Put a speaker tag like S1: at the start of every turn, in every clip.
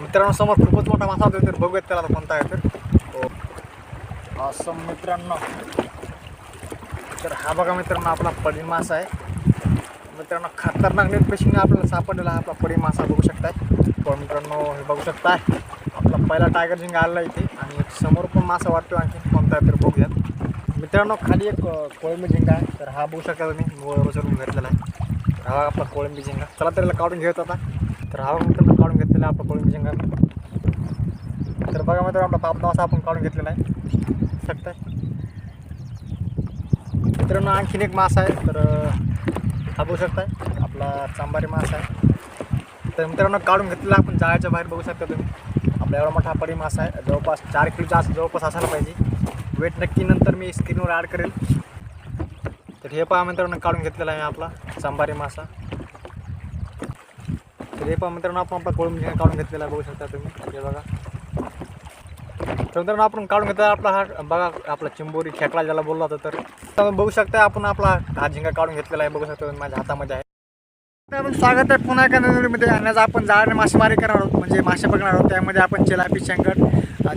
S1: मित्रांनो समोर खूपच मोठा मासा होतो तर बघूयात त्याला कोणता आहे तर असं मित्रांनो. तर हा बघा मित्रांनो आपला पडी मासा आहे. मित्रांनो खतरनाक नेट फिशिंग आपल्याला सापडलेला हा आपला पडी मासा बघू शकताय. पण मित्रांनो हे बघू शकताय आपला पहिला टायगर झिंगा आलेला इथे. आणि समोर पण मासा वाटतो आणखी कोणता आहे तर बघूयात. मित्रांनो खाली एक कोळंबी झिंगा आहे. तर हा बघू शकता तुम्ही घेतलेला आहे. तर हा आपला कोळंबी झिंगा. चला तर काढून घेत होता तर हा मित्रांनो काढून घेतलेलं आपलं आपला कोळंबी तर बघा मित्र आपला पापदा मासा आपण काढून घेतलेला आहे. शकताय मित्रांनो आणखीन एक मासा आहे तर हा बघू शकताय? आपला चांबारी मासा आहे. तर मित्रांनो काढून घेतलेला आपण जाळ्याच्या बाहेर बघू शकता तुम्ही. आपला एवढा मोठा पडी मासा आहे. जवळपास चार किलोच्या असं जवळपास असायला पाहिजे. वेट नक्की नंतर मी स्क्रीनवर ॲड करेल. तर हे पहा मित्रांनो काढून घेतलेला आहे आपला चांबारी मासा. तर हे पण मित्रांनो आपण आपला कोळंबी झिंगा काढून घेतलेला आहे बघू शकता तुम्ही. हे बघा. तर मित्रांनो आपण काढून घेतला आपला हा बघा आपला चिंबोरी खेकडा ज्याला बोलला होता तर बघू शकता आपण आपला हा झिंगा काढून घेतलेला आहे बघू शकता माझ्या हातामध्ये आहे. आपण स्वागत आहे पुन्हा एका नदीमध्ये आणि आपण जाळाने मासेमारी करणार आहोत म्हणजे मासे पकडणार आहोत. त्यामध्ये आपण चिलापी शेंगट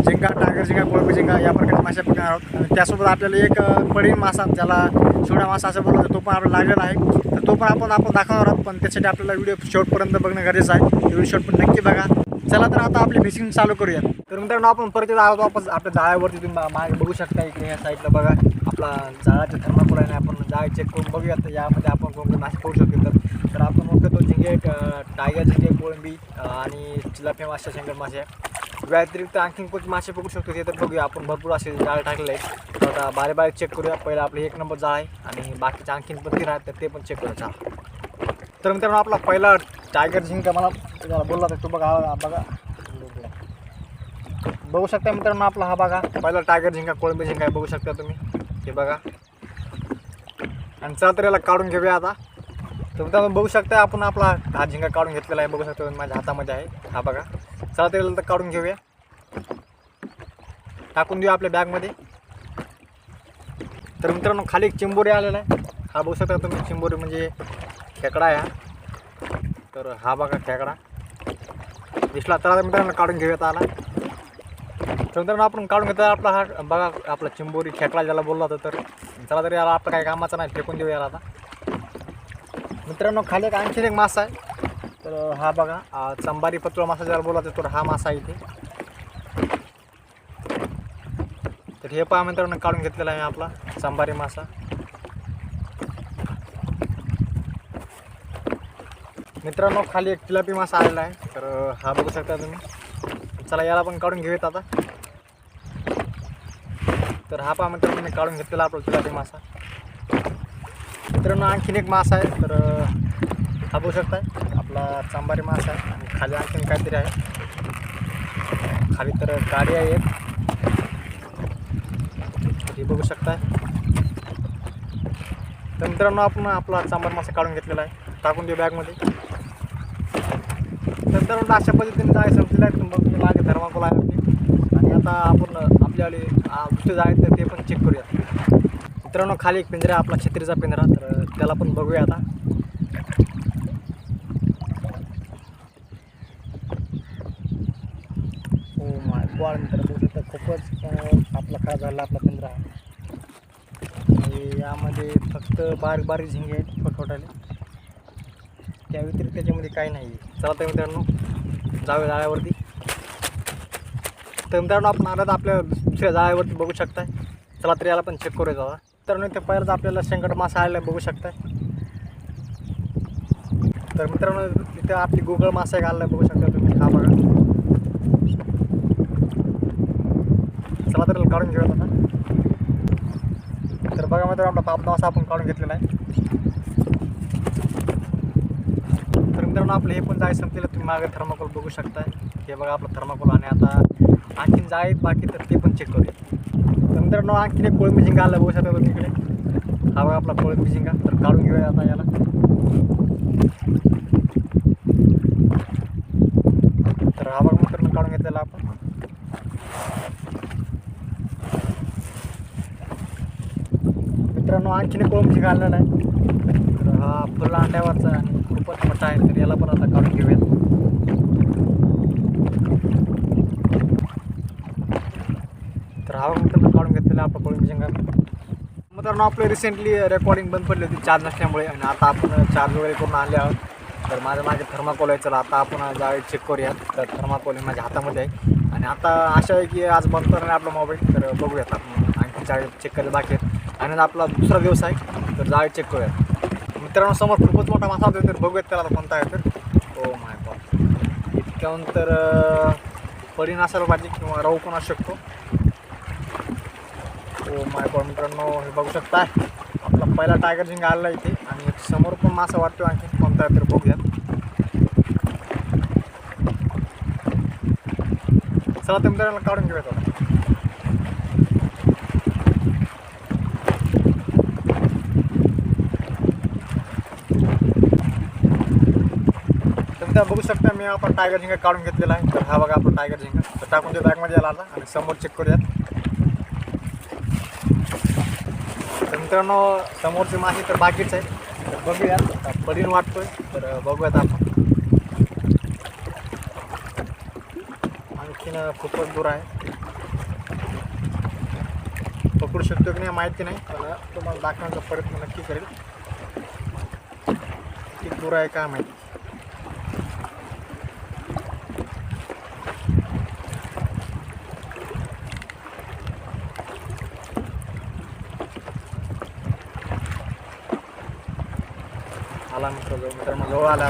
S1: झिंगा टागर झिंगा कोळंबी झिंगा या प्रकारचे मासे पकडणार आहोत. आणि त्यासोबत आपल्याला एक पडीन मासा ज्याला छोटा मासा असं बोलतो तो पण आपला लागलेला आहे. तर तो पण आपण आपण दाखवणार आहोत पण त्यासाठी आपल्याला व्हिडिओ शेवटपर्यंत बघणं गरजेचं आहे. व्हिडिओ शेवट पण नक्की बघा. चला तर आता आपली फिशिंग चालू करूया तर मित्रांनो आपण परत आहोत वापस आपल्या जाळ्यावरती तुम्ही मागे बघू शकता इकडे या साईडला बघा. आपला जाळाच्या थर्माकोल आहे आपण जाळ चेक करून बघूया तर यामध्ये आपण कोणते नाश करू शकतो. तर तर आपण मुख्यतो झिंगे टायगर झिंगे कोळंबी आणि चिलाफे मासे शंकर मासे व्यतिरिक्त आणखीन कोणते मासे बघू शकतो ते तर बघूया. आपण भरपूर असे जाळ टाकले आहेत. तर आता बारीक बारीक चेक करूया. पहिला आपले एक नंबर जाळ आहे आणि बाकीचे आणखीन पण तीन आहेत तर ते पण चेक करूया. तर मित्रांनो आपला पहिला टायगर झिंका मला तुम्हाला बोलला तर तो बघा बघा. बघू शकता मित्रांनो आपला हा बघा. पहिला टायगर झिंका कोळंबी झिंका आहे बघू शकता तुम्ही. हे बघा. आणि चला तर याला काढून घेऊया आता. तर मित्रांनो बघू शकता आपण आपला हा झिंगा काढून घेतलेला आहे बघू शकता माझ्या हातामध्ये आहे. हा बघा. चला तरी नंतर तर काढून घेऊया. टाकून देऊया आपल्या बॅगमध्ये तर मित्रांनो खाली एक चिंबोरी आलेला आहे. हा बघू शकता तुम्ही चिंबोरी म्हणजे खेकडा आहे हा. तर हा बघा खेकडा. दिसला तर आता मित्रांनो काढून घेऊयात आला. तर मित्रांनो आपण काढून घेतला आपला हा बघा आपला चिंबोरी खेकडा ज्याला बोलला होता तर. चला तरी याला आपलं काही कामाचं नाही फेकून देऊया आता. मित्रांनो खाली एक आणखीन एक मासा आहे. तर हा बघा चंबारी पत्र मासा ज्याला बोलला तर हा मासा आहे इथे. तर हे पहा मित्रांनो काढून घेतलेला आहे आपला चंबारी मासा. मित्रांनो खाली एक तिलापी मासा आलेला आहे. तर हा बघू शकता तुम्ही. चला याला पण काढून घेऊयात आता. तर हा पहा मित्रांनो मी काढून घेतलेला आपला तिलापी मासा. मित्रांनो आणखीन एक मासा आहे. तर हा बघू शकताय. आपला चांबारी मासा आहे आणि खाली आणखीन काहीतरी आहे. खाली तर गाडी आहे एक. हे बघू शकताय. तर मित्रांनो आपण आपला चांबार मासा काढून घेतलेला आहे. टाकून देऊ बॅगमध्ये. नंतर अशा पद्धतीने जायचं संपलेलं आहे मग मागे थर्माकोल आहे आपली आणि आता आपण आपल्याकडे दुसरे जाळे तर ते पण चेक करूया मित्रांनो खाली एक पिंजरा आपला छत्रीचा पिंजरा. तर त्याला पण बघूया आता हो माय गॉड तर खूपच आपला खराब झाला आपला पिंजरा. आणि यामध्ये फक्त बारीक बारीक झिंगे आहेत छोटछोटाले त्या व्यतिरिक्त त्याच्यामध्ये काही नाही. आहे चला तर मित्रांनो जाऊया जाळ्यावरती. तर मित्रांनो आपण आला तर आपल्या दुसऱ्या जाळ्यावरती बघू शकताय. चला तर याला पण चेक करूया जावा तर ते पहिलाच आपल्याला शेंगट मासा आलेला बघू शकताय. तर मित्रांनो तिथे आपली गुगळ मासा घालला बघू शकता तुम्ही. हा बघा. चला तर काढून घेऊयात आता. तर बघा मित्रांनो आपला पापदा असा आपण काढून घेतलेला आहे. तर मित्रांनो आपलं हे पण जाय संपलेलं तुम्ही मागे थर्माकोल बघू शकताय. हे बघा आपलं थर्माकोल आणि आता आणखीन जाय आहेत बाकी तर ते पण चेक करूया. तर मित्रांनो आणखीन एक कोळंबी झिंगा आला बघू शकता तुम्ही इकडे. हा बघा आपला कोळंबी झिंगा तर काढून घेऊया आता याला. तर हा बघा मित्रांनो काढून घेतलेला आपण. मित्रांनो आणखीन कोळंबी घालणार आहे. तर हा फुल अंड्यावरचा आणि खूपच मोठा आहे तर याला पण आता काढून घेऊयात. तर हा मित्रांनो काढून घेतलेला आपला कोळंबी शेंगा मित्रांनो आपलं रिसेंटली रेकॉर्डिंग बंद पडली होती चार्ज नसल्यामुळे आणि आता आपण चार्ज वगैरे करून आले आहोत. तर माझं माझे थर्माकोल आहे चला आता आपण जावे चेक करूयात. तर थर्माकोल हे माझ्या हातामध्ये आहे. आणि आता आशा आहे की आज बंद करणार आपला मोबाईल तर बघूयात आपण आणखी चार्ज चेक करायला बाकी आहे आणि आपला दुसरा दिवस आहे तर जाळे चेक करूयात मित्रांनो समोर खूपच मोठा मासा होतो तर बघूयात त्याला कोणता आहे तर. हो माय गॉड इतक्याहून तर असायला पाहिजे किंवा राहू पण असू शकतो. ओ माय गॉड मित्रांनो हे बघू शकता. आपला पहिला टायगर जिंग आलेला आहे इथे. आणि समोर पण मासा वाटतो आणखी कोणता आहे तर बघूयात. चला ते मित्रांना काढून घेऊया आता. बघू शकता मी आपण टायगर झिंगा काढून घेतलेला आहे. तर हा बघा आपण टायगर झिंगा. तर टाकून ते बॅगमध्ये आला आता आणि समोर चेक करूयात. मित्रांनो समोरचे मासे तर बाकीच आहे. तर बघूयात आता पडीन वाटतोय तर बघूयात आपण. आणखीन खूपच दूर आहे. पकडू शकतो की नाही माहिती नाही पण तुम्हाला दाखवण्याचा प्रयत्न नक्की करेल. किती दूर आहे काय माहिती. आला मित्र जवळ मित्रांनो जवळ आला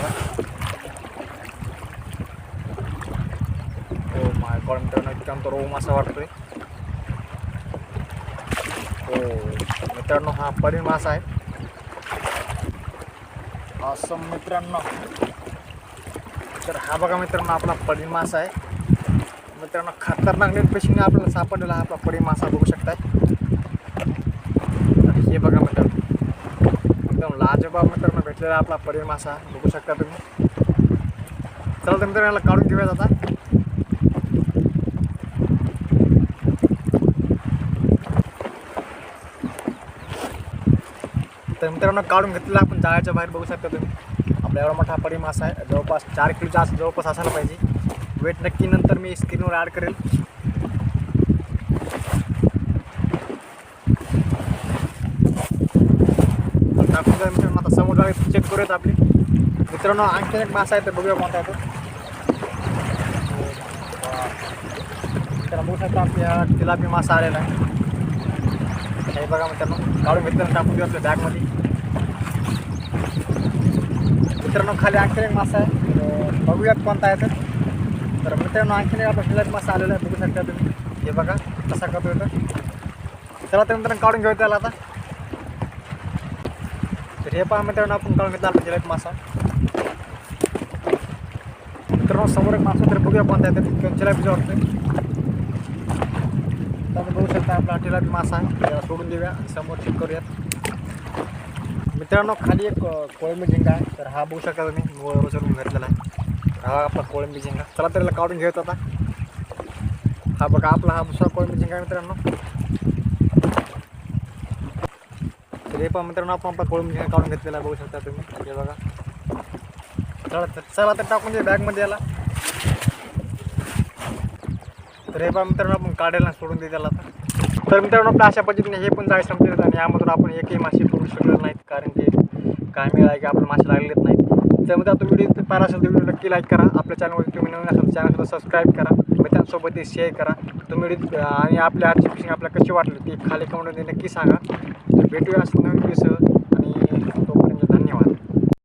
S1: हो माय गॉड मित्रांनो एकदम तो रोम असा वाटतोय. हो oh, मित्रांनो हा परीण मासा आहे. असं मित्रांनो. तर हा बघा मित्रांनो आपला परिमास मासा आहे. मित्रांनो खतरनाक नेट पेशीने आपल्याला सापडलेला हा आपला परिमासा मासा बघू शकताय. हे बघा आजोबा एकदम भेटलेला आपला पडीण मासा. बघू शकता तुम्ही. चला तर याला काढून घेऊया आता. तर मित्रांनो काढून घेतलेला आपण जाळ्याच्या बाहेर. बघू शकता तुम्ही. आपला एवढा मोठा पडी मासा आहे. जवळपास चार किलोचा असं जवळपास असायला पाहिजे. वेट नक्की नंतर मी स्क्रीनवर ॲड करेल. बघा चेक करूयात आपली. मित्रांनो आणखी एक मासा आहे तर बघूया कोणता आहे बघू शकता आपल्या तिलापी मासा आलेला आहे. हे बघा मित्रांनो काढून मित्रांनो टाकून देऊ आपल्या बॅगमध्ये मित्रांनो खाली आणखीन एक मासा आहे. बघूयात कोणता आहे तर तर मित्रांनो आणखीन एक आपला तिलापी मासा आलेला आहे बघू शकता तुम्ही. हे बघा कसा करतो तर चला तर मित्रांनो काढून घेऊ त्याला आता. तर हे पहा मित्रांनो आपण काढून घेतला म्हणजे एक मासा. मित्रांनो समोर एक मासा तर बघूया कोणता आहे तर किंवा जिलेबीचा वाटतोय तर बघू शकता आपला टिलापी मासा आहे. त्याला सोडून देऊया आणि समोर चेक करूयात. मित्रांनो खाली एक कोळंबी झिंगा आहे. तर हा बघू शकता तुम्ही वर उचलून घेतलेला आहे. हा आपला कोळंबी झिंगा. चला तर काढून घेऊयात आता. हा बघा आपला हा दुसरा कोळंबी झिंगा आहे मित्रांनो तर हे पण मित्रांनो आपण आपला कोळंबी काढून घेतलेला बघू शकता तुम्ही. हे बघा. चला तर चला तर टाकून दे बॅगमध्ये याला. तर हे पण मित्रांनो आपण काढायला सोडून दे त्याला तर मित्रांनो आपल्या अशा पद्धतीने हे पण जाळे संपलेत आणि यामधून आपण एकही मासे करू शकलेलो नाहीत कारण की काय मिळालं की आपण मासे लागलेत नाहीत. त्यामध्ये आता व्हिडिओ पाहिला असेल तर व्हिडिओ नक्की लाईक करा. आपल्या चॅनलवरती तुम्ही नवीन असेल चॅनलला सबस्क्राईब करा. मित्रांसोबत ते शेअर करा. तुम्ही आणि आपल्या आजची फिशिंग आपल्याला कशी वाटली ती खाली कमेंटमध्ये नक्की सांगा. तर भेटूया असं नवीन व्हिडिओसह